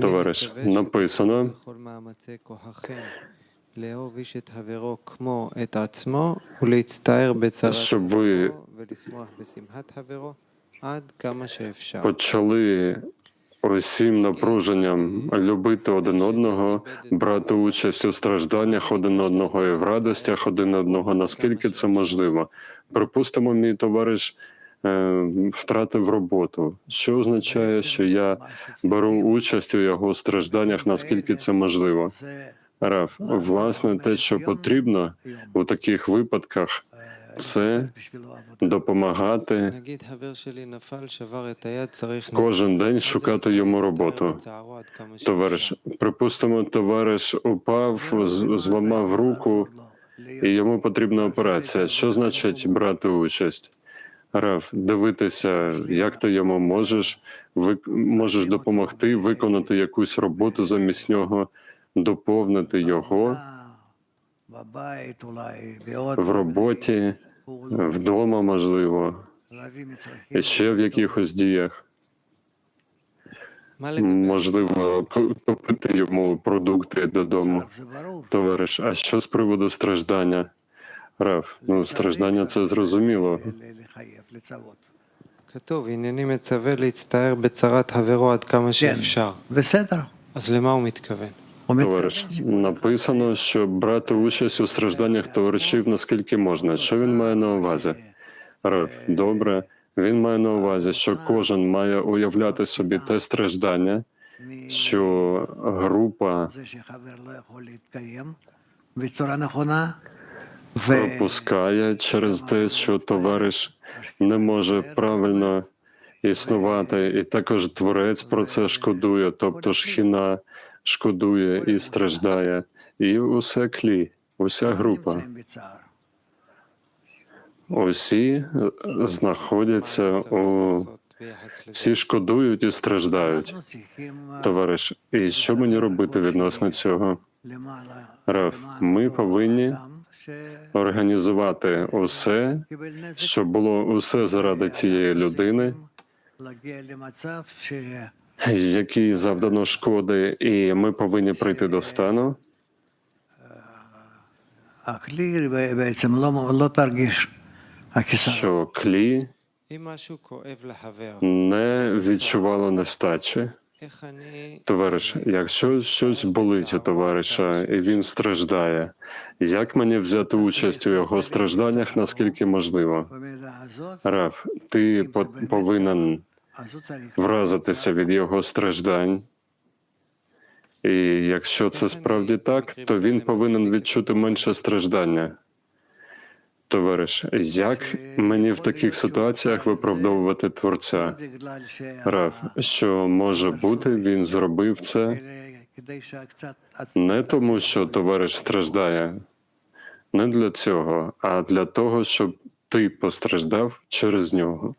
Товариш, написано, щоб ви почали усім напруженням любити один одного, брати участь у стражданнях один одного і в радостях один одного, наскільки це можливо. Припустимо, мій товариш. Е, втратив роботу, що означає, що я беру участь у його стражданнях, наскільки це можливо. Раф, власне, те, що потрібно у таких випадках, це допомагати кожен день шукати йому роботу. Товариш, припустимо, товариш упав, зламав руку, і йому потрібна операція. Що значить брати участь? РФ дивитися, як ти йому можеш можеш допомогти виконати якусь роботу замість нього, доповнити його в роботі, вдома можливо, ще в якихось діях. Можливо, купити йому продукти додому, товариш. А що з приводу страждання? Реф, ну страждання це зрозуміло. כתוב, הנני מצווה להצטער בצרת חברו עד כמה שאפשר. בסדר. אז למה הוא מתכוון? הוא מתכוון Товариш, написано, що брати участь у стражданнях товаришів наскільки можна. Що він має на увазі? Раф, добре. Він має на увазі, що кожен має уявляти собі те страждання, що група זה שחבר לא יכול להתקיים בצורה נכונה, ו... пропускає через те, що товариш не може правильно існувати, і також творець про це шкодує, тобто шхіна шкодує і страждає, і усе клі, уся група. Усі е, знаходяться у всі шкодують і страждають, товариш. І що мені робити відносно цього? Раф, ми повинні організувати усе, щоб було усе заради цієї людини, якій завдано шкоди, і ми повинні прийти до стану. Що клі не відчувало нестачі. Товариш, якщо щось болить у товариша, і він страждає, як мені взяти участь у його стражданнях, наскільки можливо? Раф, ти по повинен вразитися від його страждань. І якщо це справді так, то він повинен відчути менше страждання. Товариш, як мені в таких ситуаціях виправдовувати творця? Рав, що може бути, він зробив це не тому, що товариш страждає, не для цього, а для того, щоб ти постраждав через нього.